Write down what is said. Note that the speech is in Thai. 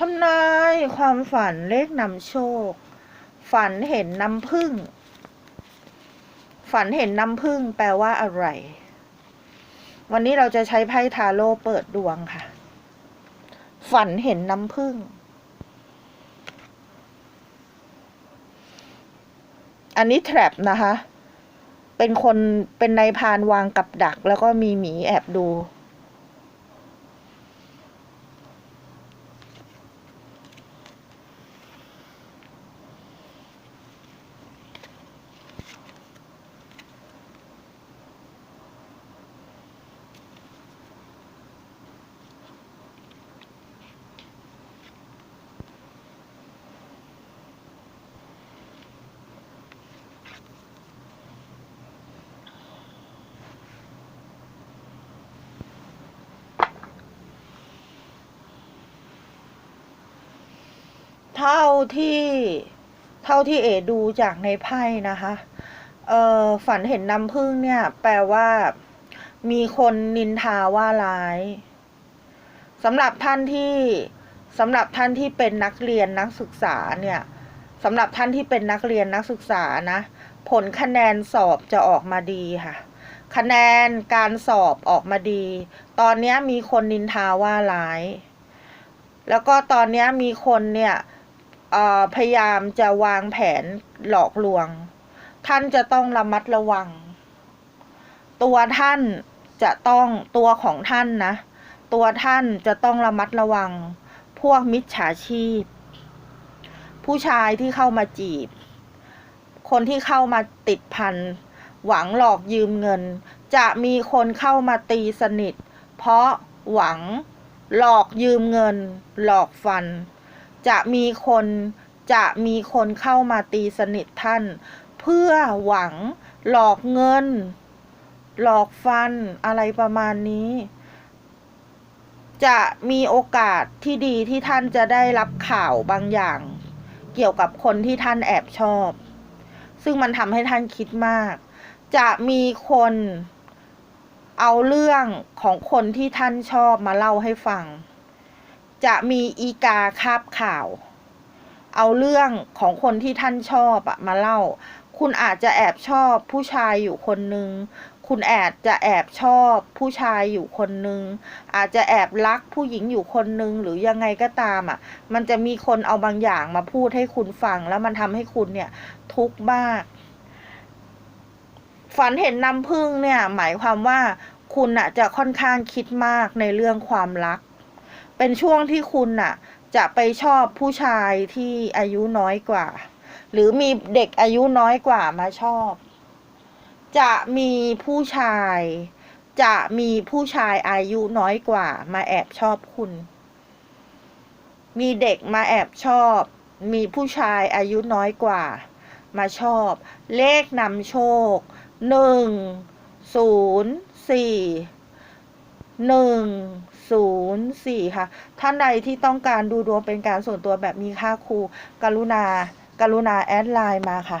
ทำนายความฝันเลขนำโชค ฝันเห็นน้ำผึ้งฝันเห็นน้ำผึ้งแปลว่าอะไร วันนี้เราจะใช้ไพ่ทาโร่เปิดดวงค่ะ ฝันเห็นน้ำผึ้งอันนี้แทรปนะคะ เป็นคนเป็นนายพานวางกับดัก แล้วก็มีหมีแอบดู เท่าที่เท่าที่เอดูจากในไพ่นะคะเอ่อฝันเห็นน้ำผึ้งเนี่ย แปลว่า มีคนนินทาว่าร้ายสำหรับท่านที่สำหรับท่านที่เป็นนักเรียนนักศึกษาเนี่ยสำหรับท่านที่เป็นนักเรียนนักศึกษานะ ผลคะแนนสอบจะออกมาดีค่ะ คะแนนการสอบออกมาดี ตอนนี้มีคนนินทาว่าร้าย แล้วก็ตอนนี้มีคนเนี่ย พยายามจะวางแผนหลอกลวง ท่านจะต้องระมัดระวัง ตัวท่านจะต้องตัวของท่านนะ ตัวท่านจะต้องระมัดระวัง พวกมิจฉาชีพ ผู้ชายที่เข้ามาจีบ คนที่เข้ามาติดพัน หวังหลอกยืมเงิน จะมีคนเข้ามาตีสนิท เพราะหวังหลอกยืมเงิน หลอกฟัน จะมีคนจะมีคนเข้ามาตีสนิทท่าน เพื่อหวังหลอกเงิน หลอกฟันอะไรประมาณนี้ จะมีโอกาสที่ดีที่ท่านจะได้รับข่าวบางอย่าง เกี่ยวกับคนที่ท่านแอบชอบ ซึ่งมันทำให้ท่านคิดมาก จะมีคนเอาเรื่องของคนที่ท่านชอบมาเล่าให้ฟัง จะมีอีกาคาบข่าว เอาเรื่องของคนที่ท่านชอบอะมาเล่า คุณอาจจะแอบชอบผู้ชายอยู่คนนึง คุณแอบจะแอบชอบผู้ชายอยู่คนนึง อาจจะแอบรักผู้หญิงอยู่คนนึง หรือยังไงก็ตามอะ มันจะมีคนเอาบางอย่างมาพูดให้คุณฟัง แล้วมันทำให้คุณเนี่ยทุกข์มาก ฝันเห็นน้ำผึ้งเนี่ย หมายความว่าคุณน่ะจะค่อนข้างคิดมากในเรื่องความรัก เป็นช่วงที่คุณน่ะ จะไปชอบผู้ชายที่อายุน้อยกว่า หรือมีเด็กอายุน้อยกว่ามาชอบ จะมีผู้ชาย จะมีผู้ชายอายุน้อยกว่า มาแอบชอบคุณ มีเด็กมาแอบชอบ มีผู้ชายอายุน้อยกว่า มาชอบ เลขนำโชคหนึ่งศูนย์สี่ หนึ่งศูนย์สี่ค่ะ ท่านใดที่ต้องการดูดวงเป็นการส่วนตัวแบบมีค่าครูกรุณา กรุณาแอดไลน์มาค่ะ